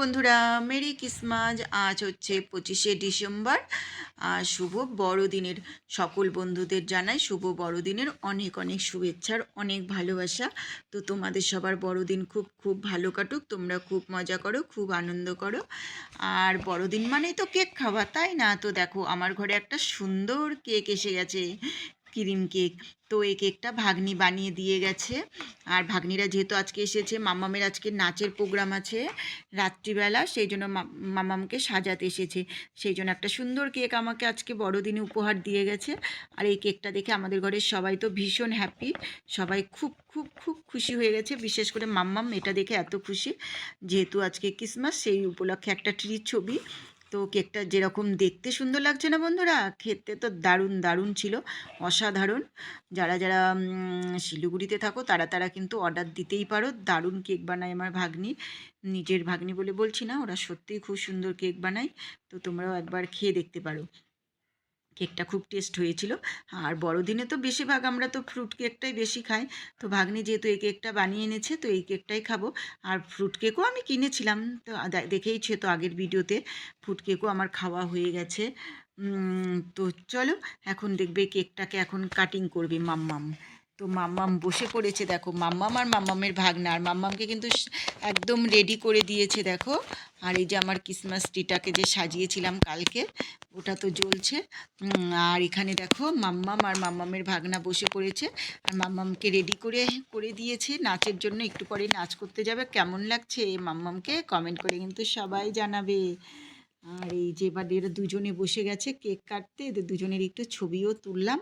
বন্ধুরা, merry Christmas. আজ হচ্ছে পঁচিশে ডিসেম্বর। আর শুভ বড়দিনের সকল বন্ধুদের জানাই শুভ বড়দিনের অনেক অনেক শুভেচ্ছার অনেক ভালোবাসা। তো তোমাদের সবার বড়দিন খুব খুব ভালো কাটুক, তোমরা খুব মজা করো, খুব আনন্দ করো। আর বড়দিন মানেই তো কেক খাওয়া, তাই না? তো দেখো, আমার ঘরে একটা সুন্দর কেক এসে গেছে। ক্রিম কেক তো এই কেকটা ভাগ্নি বানিয়ে দিয়ে গেছে। আর ভাগ্নিরা যেহেতু আজকে এসেছে মাম্মামের আজকে নাচের প্রোগ্রাম আছে রাত্রিবেলা, সেই জন্য মা- মাম্মামকে সাজাতে এসেছে। সেই জন্য একটা সুন্দর কেক আমাকে আজকে বড়দিনে উপহার দিয়ে গেছে। আর এই কেকটা দেখে আমাদের ঘরের সবাই তো ভীষণ হ্যাপি সবাই খুব খুব খুব খুশি হয়ে গেছে। বিশেষ করে মাম্মাম এটা দেখে এত খুশি। যেহেতু আজকে ক্রিসমাস সেই উপলক্ষে একটা ট্রির ছবি। তো কেকটা যেরকম দেখতে সুন্দর লাগছে না বন্ধুরা, খেতে তো দারুণ দারুণ ছিল, অসাধারণ। যারা যারা শিলিগুড়িতে থাকো, তারা তারা কিন্তু অর্ডার দিতেই পারো। দারুণ কেক বানায় আমার ভাগ্নি, নিজের ভাগ্নি বলে বলছি না, ওরা সত্যিই খুব সুন্দর কেক বানায়, তো তোমরাও একবার খেয়ে দেখতে পারো। কেকটা খুব টেস্ট হয়েছিল। আর বড়দিনে তো বেশিরভাগ আমরা তো ফ্রুট কেকটাই বেশি খাই। তো ভাগ্নি যেহেতু এই কেকটা বানিয়ে এনেছে, তো এই কেকটাই খাব। আর ফ্রুট কেকও আমি কিনেছিলাম। তো দেখেইছে তো আগের ভিডিওতে ফ্রুট কেকও আমার খাওয়া হয়ে গেছে। তো চলো, এখন দেখবে কেকটাকে এখন কাটিং করবে মাম্মাম। তো মাম্মাম বসে পড়েছে, দেখো। মাম্মাম আর মাম্মামের ভাগনা, আর মাম্মামকে কিন্তু একদম রেডি করে দিয়েছে, দেখো। আর এই যে আমার ক্রিসমাস ট্রিটাকে যে সাজিয়েছিলাম কালকে, ওটা তো জ্বলছে। আর এখানে দেখো, মাম্মাম আর মাম্মামের ভাগনা বসে পড়েছে। আর মাম্মামকে রেডি করে করে দিয়েছে। নাচের জন্য একটু পরে নাচ করতে যাবে। কেমন লাগছে মাম্মামকে? কমেন্ট করে কিন্তু সবাই জানাবে। আর এই যে এবার এরা দুজনে বসে গেছে কেক কাটতে, এদের দুজনের একটু ছবিও তুললাম।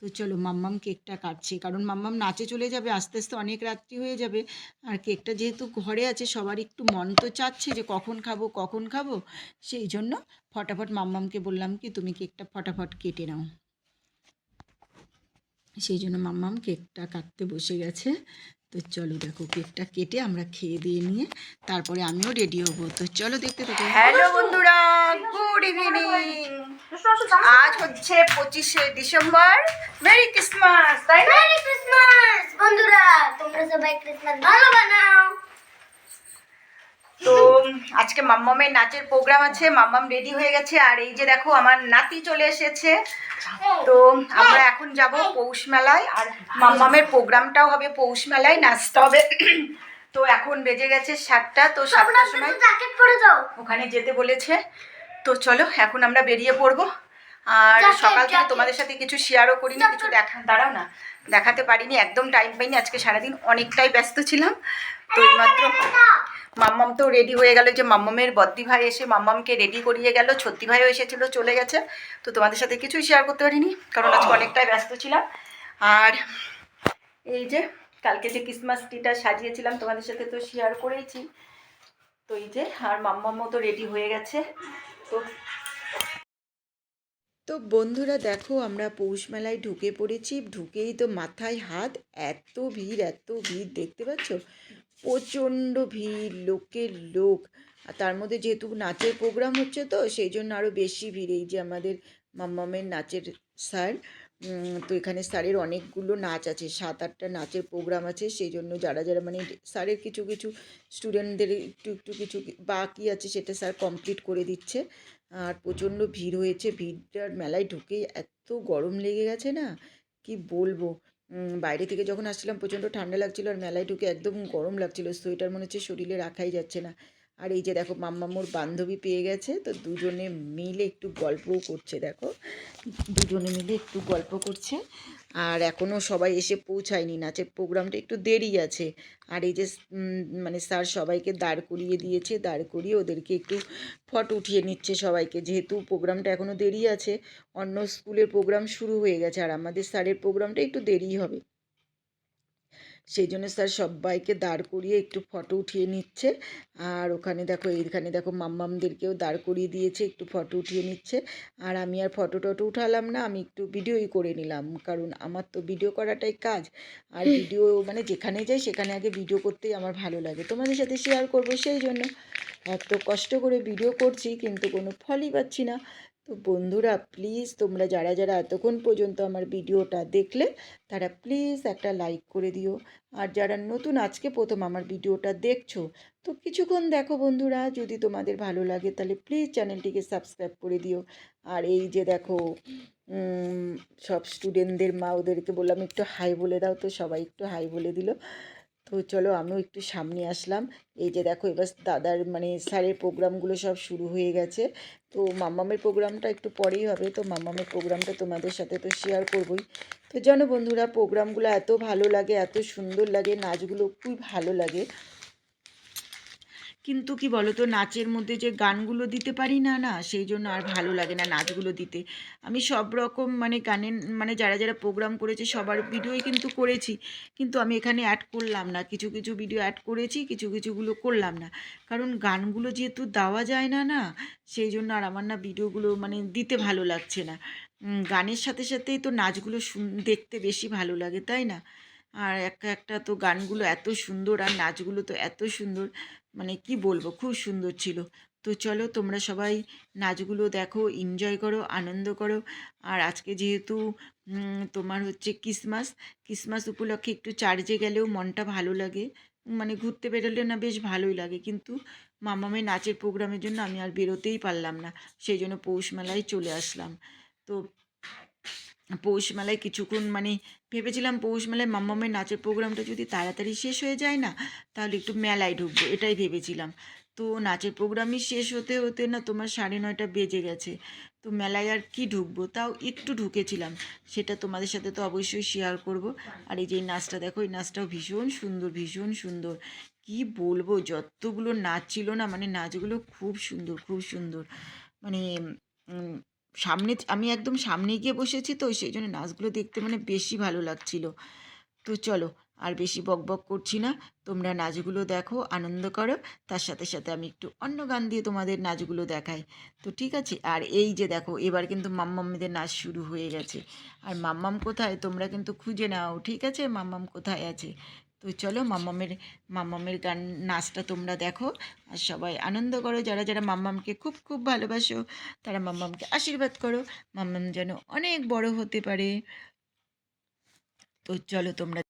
তো চলো মাম্মাম কেকটা কাটছে, কারণ মাম্মাম নাচে চলে যাবে, আস্তে আস্তে অনেক রাত্রি হয়ে যাবে। আর কেকটা যেহেতু ঘরে আছে, সবার একটু মন তো চাচ্ছে যে কখন খাব কখন খাব, সেই জন্য ফটাফট মাম্মামকে বললাম কি, তুমি কেকটা ফটাফট কেটে নাও। সেই জন্য মাম্মাম কেকটা কাটতে বসে গেছে। তো চলো দেখো কেকটা কেটে আমরা খেয়ে দিয়ে নিয়ে তারপরে আমিও রেডি হব। তো চলো দেখতে থাকো। হ্যালো বন্ধুরা গুড ইভিনিং আজ হচ্ছে পঁচিশে ডিসেম্বর। মেরি ক্রিসমাস তাই না? মেরি ক্রিসমাস বন্ধুরা তোমরা সবাই ক্রিসমাস ভালো বানাও। তো আজকে মাম্মামের নাচের প্রোগ্রাম আছে মাম্মাম রেডি হয়ে গেছে আর এই যে দেখো আমার নাতি চলে এসেছে। তো আমরা এখন যাব পৌষ মেলায় আর মাম্মামের প্রোগ্রামটাও হবে পৌষ মেলায় নাচতে হবে। তো এখন বেজে গেছে সাতটা তো সাতটার সময় ওখানে যেতে বলেছে। তো চলো এখন আমরা বেরিয়ে পড়ব। আর সকাল থেকে তোমাদের সাথে কিছু শেয়ারও করিনি কিছু দেখা দাঁড়াও না দেখাতে পারিনি একদম টাইম পাইনি আজকে সারাদিন অনেকটাই ব্যস্ত ছিলাম। তো এইমাত্র মাম্মাম তো রেডি হয়ে গেল যে মাম্মামের বদ্দি ভাই এসে মাম্মামকে রেডি করিয়ে গেল ছত্তি ভাইও এসেছিল চলে গেছে। তো তোমাদের সাথে কিছুই শেয়ার করতে পারিনি কারণ আজকে অনেকটাই ব্যস্ত ছিলাম। আর এই যে কালকে যে ক্রিসমাস ট্রিটা সাজিয়েছিলাম তোমাদের সাথে তো শেয়ার করেইছি। তো এই যে আর মাম্মামও তো রেডি হয়ে গেছে। তো তো বন্ধুরা দেখো, আমরা পৌষ মেলায় ঢুকে পড়েছি, ঢুকেই তো মাথায় হাত, এত ভিড় এত ভিড়, দেখতে পাচ্ছ? প্রচণ্ড ভিড়, লোকের লোক। আর তার মধ্যে যেহেতু নাচের প্রোগ্রাম হচ্ছে তো, সেই জন্য আরও বেশি ভিড়। এই যে আমাদের মাম্মামের নাচের স্যার তো এখানে স্যারের অনেকগুলো নাচ আছে, সাত আটটা নাচের প্রোগ্রাম আছে। সেই জন্য যারা যারা মানে স্যারের কিছু কিছু স্টুডেন্টদের একটু একটু কিছু বাকি আছে, সেটা স্যার কমপ্লিট করে দিচ্ছে। আর প্রচণ্ড ভিড় হয়েছে ভিড়টার মেলায় ঢুকে এত গরম লেগে গেছে না, কি বলব? বাইরে থেকে যখন আসছিলাম প্রচণ্ড ঠান্ডা লাগছিল আর মেলায় ঢুকে একদম গরম লাগছিল, সোয়েটার মনে হচ্ছে শরীরে রাখাই যাচ্ছে না। আর এই যে দেখো, মাম্মামোর বান্ধবী পেয়ে গেছে, তো দুজনে মিলে একটু গল্পও করছে, দেখো। দুজনে মিলে একটু গল্প করছে। আর এখনও সবাই এসে পৌঁছায়নি নাচের প্রোগ্রামটা একটু দেরি আছে। আর এই যে মানে স্যার সবাইকে দাঁড় করিয়ে দিয়েছে, দাঁড় করিয়ে ওদেরকে একটু ফটো উঠিয়ে নিচ্ছে সবাইকে। যেহেতু প্রোগ্রামটা এখনও দেরি আছে, অন্য স্কুলের প্রোগ্রাম শুরু হয়ে গেছে। আর আমাদের স্যারের প্রোগ্রামটা একটু দেরি হবে। সেই জন্য স্যার সবাইকে দাঁড় করিয়ে একটু ফটো উঠিয়ে নিচ্ছে। আর ওখানে দেখো এইখানে দেখো মাম্মামদেরকেও দাঁড় করিয়ে দিয়েছে একটু ফটো উঠিয়ে নিচ্ছে। আর আমি আর ফটো টটো উঠালাম না আমি একটু ভিডিওই করে নিলাম। কারণ আমার তো ভিডিও করাটাই কাজ। আর ভিডিও মানে যেখানে যাই সেখানে আগে ভিডিও করতেই আমার ভালো লাগে। তোমাদের সাথে শেয়ার করব সেই জন্য। এত কষ্ট করে ভিডিও করছি কিন্তু কোনো ফলই পাচ্ছি না। তো বন্ধুরা প্লিজ তোমরা যারা যারা এতক্ষণ পর্যন্ত আমার ভিডিওটা দেখলে, তারা প্লিজ একটা লাইক করে দিও। আর যারা নতুন আজকে প্রথম আমার ভিডিওটা দেখছ, তো কিছুক্ষণ দেখো বন্ধুরা, যদি তোমাদের ভালো লাগে তাহলে প্লিজ চ্যানেলটিকে সাবস্ক্রাইব করে দিও। আর এই যে দেখো সব স্টুডেন্টদের মা ওদেরকে বললাম, একটু হাই বলে দাও। তো সবাই একটু হাই বলে দিল। তো চলো আমিও একটু সামনে আসলাম। এই যে দেখো, এবার দাদার মানে স্যারের প্রোগ্রামগুলো সব শুরু হয়ে গেছে। তো মাম্মামের প্রোগ্রামটা একটু পরেই হবে। তো মাম্মামের প্রোগ্রামটা তোমাদের সাথে তো শেয়ার করবই। তো জানো বন্ধুরা, প্রোগ্রামগুলো এত ভালো লাগে, এত সুন্দর লাগে, নাচগুলো খুবই ভালো লাগে। কিন্তু কি বলো তো নাচের মধ্যে যে গানগুলো দিতে পারি না না, সেই জন্য আর ভালো লাগে না নাচগুলো দিতে। আমি সব রকম মানে গানের মানে যারা যারা প্রোগ্রাম করেছে সবার ভিডিওই কিন্তু করেছি। কিন্তু আমি এখানে অ্যাড করলাম না। কিছু কিছু ভিডিও অ্যাড করেছি, কিছু, কিছুগুলো করলাম না। কারণ গানগুলো যেহেতু দেওয়া যায় না না, সেই জন্য আর আমার না ভিডিওগুলো মানে দিতে ভালো লাগছে না। গানের সাথে সাথেই তো নাচগুলো দেখতে বেশি ভালো লাগে, তাই না? আর একটা একটা তো গানগুলো এত সুন্দর, আর নাচগুলো তো এত সুন্দর। মানে কি বলব, খুব সুন্দর ছিল। তো চলো তোমরা সবাই নাচগুলো দেখো এনজয় করো, আনন্দ করো। আর আজকে যেহেতু তোমার হচ্ছে ক্রিসমাস ক্রিসমাস উপলক্ষে একটু চার্জে গেলেও মনটা ভালো লাগে। মানে ঘুরতে বেরোলে না বেশ ভালোই লাগে, কিন্তু মামামের নাচের প্রোগ্রামের জন্য আমি আর বেরোতেই পারলাম না, সেই জন্য পৌষ মেলায় চলে আসলাম। তো পৌষ মেলায় কিছুক্ষণ মানে ভেবেছিলাম পৌষ মেলায় মাম্মামের নাচের প্রোগ্রামটা যদি তাড়াতাড়ি শেষ হয়ে যায় না, তাহলে একটু মেলায় ঢুকবো, এটাই ভেবেছিলাম। তো নাচের প্রোগ্রামই শেষ হতে হতে না তোমার সাড়ে নয়টা বেজে গেছে, তো মেলায় আর কি ঢুকবো? তাও একটু ঢুকেছিলাম, সেটা তোমাদের সাথে তো অবশ্যই শেয়ার করব। আর এই যে নাচটা দেখো, এই নাচটাও ভীষণ সুন্দর ভীষণ সুন্দর। কি বলব, যতগুলো নাচ ছিল না মানে নাচগুলো খুব সুন্দর খুব সুন্দর। মানে সামনে আমি একদম সামনে গিয়ে বসেছি তো, সেই জন্য নাচগুলো দেখতে মানে বেশি ভালো লাগছিল। তো চলো, আর বেশি বক বক করছি না। তোমরা নাচগুলো দেখো, আনন্দ করো। তার সাথে সাথে আমি একটু অন্য গান দিয়ে তোমাদের নাচগুলো দেখাই। তো ঠিক আছে? আর এই যে দেখো, এবার কিন্তু মাম্মাম্মিদের নাচ শুরু হয়ে গেছে। আর মাম্মাম কোথায়? তোমরা কিন্তু খুঁজে নাও, ঠিক আছে? মাম্মাম কোথায় আছে? তো চলো মাম্মামের মাম্মামের গান, নাচটা তোমরা দেখো আর সবাই আনন্দ করো। যারা যারা মাম্মামকে খুব খুব ভালোবাসো, তারা মাম্মামকে আশীর্বাদ করো। মাম্মাম যেন অনেক বড় হতে পারে। তো চলো তোমরা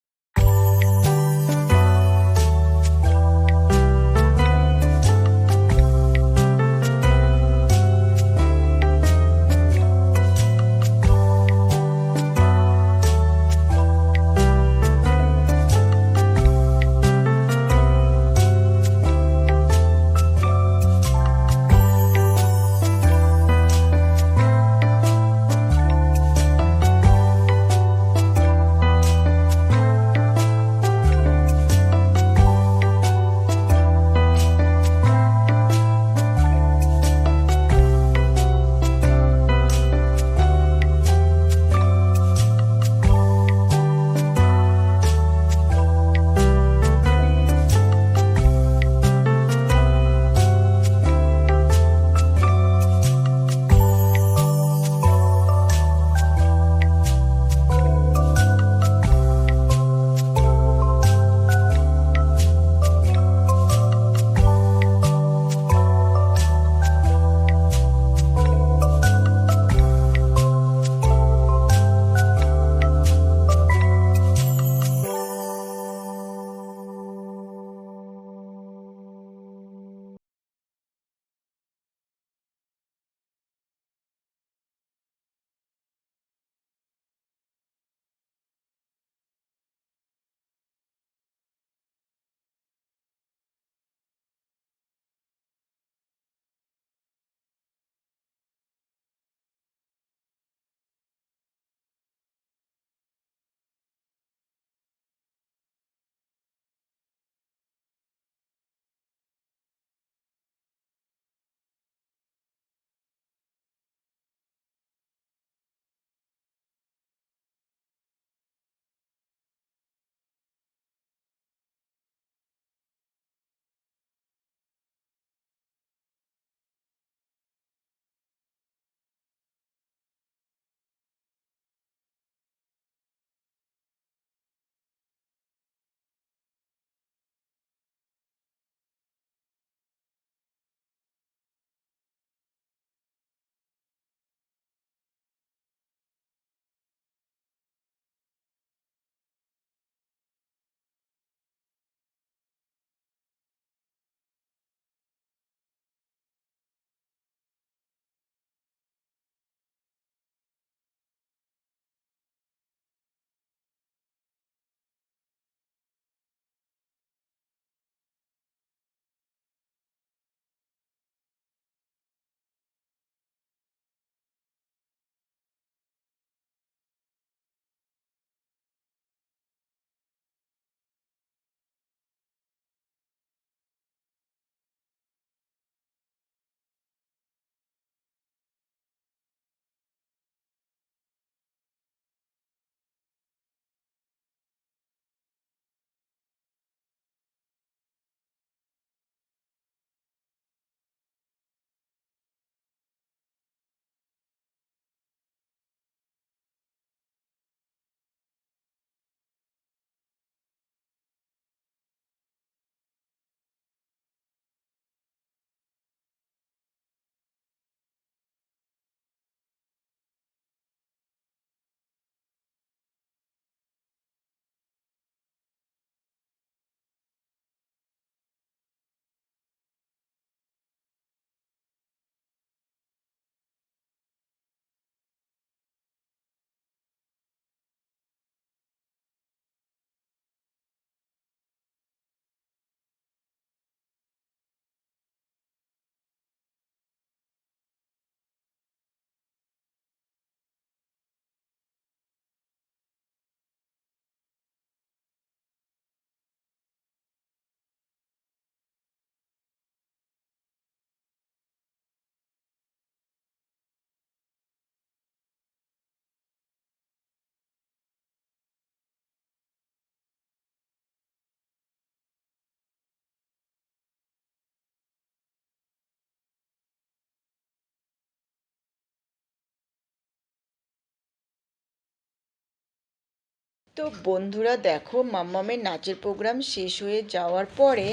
তো বন্ধুরা দেখো, মাম্মামের নাচের প্রোগ্রাম শেষ হয়ে যাওয়ার পরে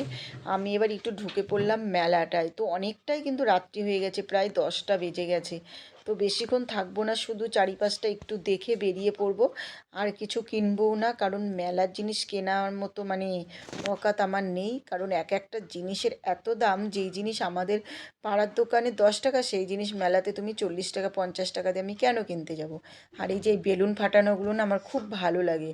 আমি এবার একটু ঢুকে পড়লাম মেলাটায়। তো অনেকটাই কিন্তু রাত্রি হয়ে গেছে, প্রায় দশটা বেজে গেছে। তো বেশিক্ষণ থাকব না, শুধু চারিপাশটা একটু দেখে বেরিয়ে পড়ব। আর কিছু কিনবও না, কারণ মেলার জিনিস কেনার মতো মানে অকাত আমার নেই। কারণ এক একটা জিনিসের এত দাম, যেই জিনিস আমাদের পাড়ার দোকানে দশ টাকা, সেই জিনিস মেলাতে তুমি চল্লিশ টাকা, পঞ্চাশ টাকা দিয়ে আমি কেন কিনতে যাব? আর এই যে বেলুন ফাটানোগুলো না আমার খুব ভালো লাগে।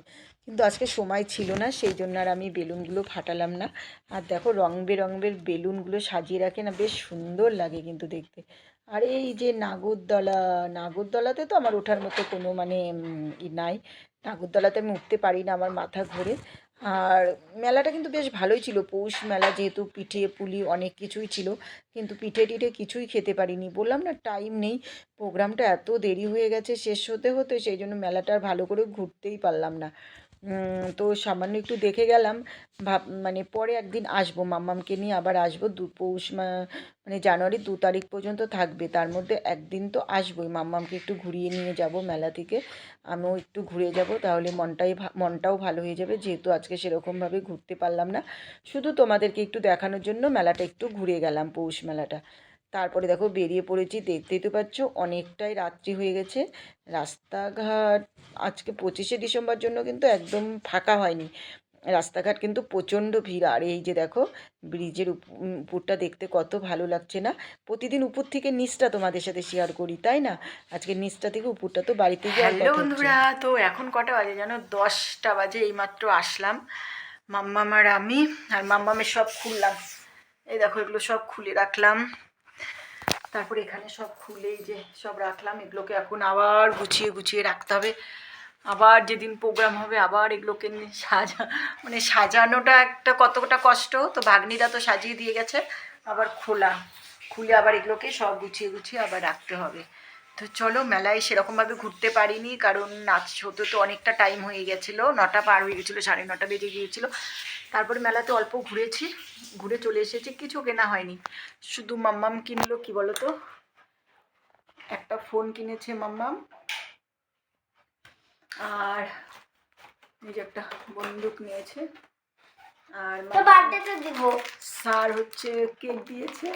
কিন্তু আজকে সময় ছিল না, সেই জন্য আর আমি বেলুনগুলো ফাটালাম না। আর দেখো রং বেরঙের বেলুনগুলো সাজিয়ে রাখে না, বেশ সুন্দর লাগে কিন্তু দেখতে। আর এই যে নাগরদলা, নাগরদলাতে তো আমার ওঠার মতো কোনো মানে ই নাই। নাগরদলাতে আমি উঠতে পারি না আমার মাথা ঘুরে। আর মেলাটা কিন্তু বেশ ভালোই ছিল। পৌষ মেলা যেহেতু পিঠে, পুলি অনেক কিছুই ছিল। কিন্তু পিঠে টিঠে কিছুই খেতে পারিনি। বললাম না টাইম নেই। প্রোগ্রামটা এত দেরি হয়ে গেছে, শেষ হতে হতে সেই জন্য মেলাটা আর ভালো করে ঘুরতেই পারলাম না। তো সামান্য একটু দেখে গেলাম, ভাব মানে পরে একদিন আসব, মাম্মামকে নিয়ে আবার আসব, দু পৌষ মানে জানুয়ারির দু তারিখ পর্যন্ত থাকবে, তার মধ্যে একদিন তো আসবোই, মাম্মামকে একটু ঘুরিয়ে নিয়ে যাব মেলা থেকে, আমিও একটু ঘুরে যাব, তাহলে মনটাই মনটাও ভালো হয়ে যাবে, যেহেতু আজকে সেরকমভাবে ঘুরতে পারলাম না, শুধু তোমাদেরকে একটু দেখানোর জন্য মেলাটা একটু ঘুরে গেলাম, পৌষ মেলাটা। তারপরে দেখো বেরিয়ে পড়েছি দেখতেই তো পাচ্ছ অনেকটাই রাত্রি হয়ে গেছে। রাস্তাঘাট আজকে পঁচিশে ডিসেম্বর জন্য কিন্তু একদম ফাঁকা হয়নি। রাস্তাঘাট কিন্তু প্রচণ্ড ভিড়। আর এই যে দেখো ব্রিজের উপ- উপরটা দেখতে কত ভালো লাগছে না? প্রতিদিন উপর থেকে নিচটা তোমাদের সাথে শেয়ার করি তাই না? আজকে নিচটা থেকে উপরটা তো বাড়িতে গিয়ে হ্যালো বন্ধুরা তো এখন কটা বাজে জানো? দশটা বাজে এইমাত্র আসলাম। মাম্মাম আর আমি আর মাম্মামের সব খুললাম। এই দেখো এগুলো সব খুলে রাখলাম। তারপরে এখানে সব খুলে যে সব রাখলাম। এগুলোকে এখন আবার গুছিয়ে গুছিয়ে রাখতে হবে। আবার যেদিন প্রোগ্রাম হবে আবার এগুলোকে নিয়ে সাজা মানে সাজানোটা একটা কতটা কষ্ট, তো ভাগ্নিরা তো সাজিয়ে দিয়ে গেছে। আবার খোলা। খুলে আবার এগুলোকে সব গুছিয়ে গুছিয়ে আবার রাখতে হবে। তো চলো মেলায় সেরকমভাবে ঘুরতে পারিনি, কারণ নাচ হতে তো অনেকটা টাইম হয়ে গেছিল। নটা পার হয়ে গেছিল, সাড়ে নটা বেজে গিয়েছিল। তারপরে মেলাতে অল্প ঘুরেছি ঘুরে চলে এসেছি কিছু কেনা হয়নি। শুধু মাম্মাম কিনলো কি বলো তো একটা ফোন কিনেছে মাম্মাম। আর যে একটা বন্দুক নিয়েছে। আর মাম্মাম- বার্থডেতে দিব। স্যার হচ্ছে কেক দিয়েছে।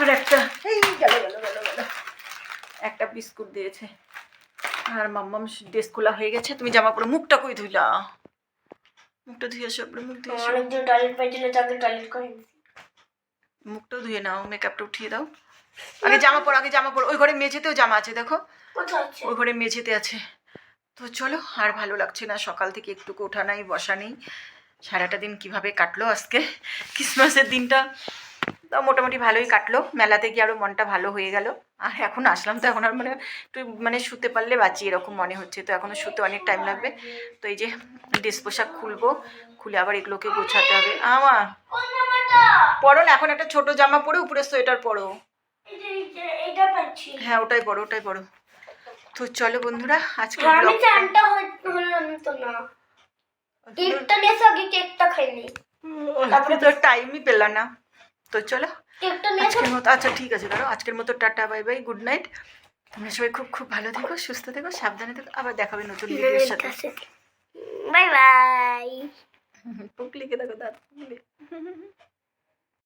আর একটা এই গেল গেল গেল গেল। একটা বিস্কুট দিয়েছে। আর মাম্মাম ড্রেস খোলা হয়ে গেছে। তুমি জামা পরে মুখটা কই ধুইলা? মুখটা ধুয়ে আসো আপনার মুখ ধুয়ে এসো অনেকদিন টয়লেট পাইছিল তাকে টয়লেট করে। মুখটাও ধুয়ে নাও মেকআপটা উঠিয়ে দাও। আগে জামা পর আগে জামা পর। ওই ঘরে মেঝেতেও জামা আছে দেখো। ওই ঘরে মেঝেতে আছে। তো চলো আর ভালো লাগছে না। সকাল থেকে একটুকু ওঠা নাই বসা নেই। সারাটা দিন কীভাবে কাটলো আজকে? ক্রিসমাসের দিনটা তো মোটামুটি ভালোই কাটলো। মেলাতে গিয়ে আরও মনটা ভালো হয়ে গেল। আর এখন আসলাম তো এখন আর মানে একটু মানে শুতে পারলে বাঁচি এরকম মনে হচ্ছে। তো এখনও শুতে অনেক টাইম লাগবে। তো এই যে ড্রেস পোশাক খুলবো খুলে আবার এগুলোকে গোছাতে হবে। আমা পরো না এখন একটা ছোট জামা পরে উপরে সোয়েটার পরো। হ্যাঁ ওটাই পরো ওটাই পরো। তো চলো বন্ধুরা আজকে কেকটা নিয়ে আগে কেকটা খাইনি। তারপরে তো টাইমই পেলাম না। তো চলো। আজকের মতো আচ্ছা ঠিক আছে কারও আজকের মতো tata bye bye good night. তোমরা সবাই খুব খুব ভালো থেকো সুস্থ থেকো সাবধানে থেকো আবার দেখাবে নতুন ভিডিওর সাথে। Bye bye. পুকলিকে দেখো দাঁত পুকলি।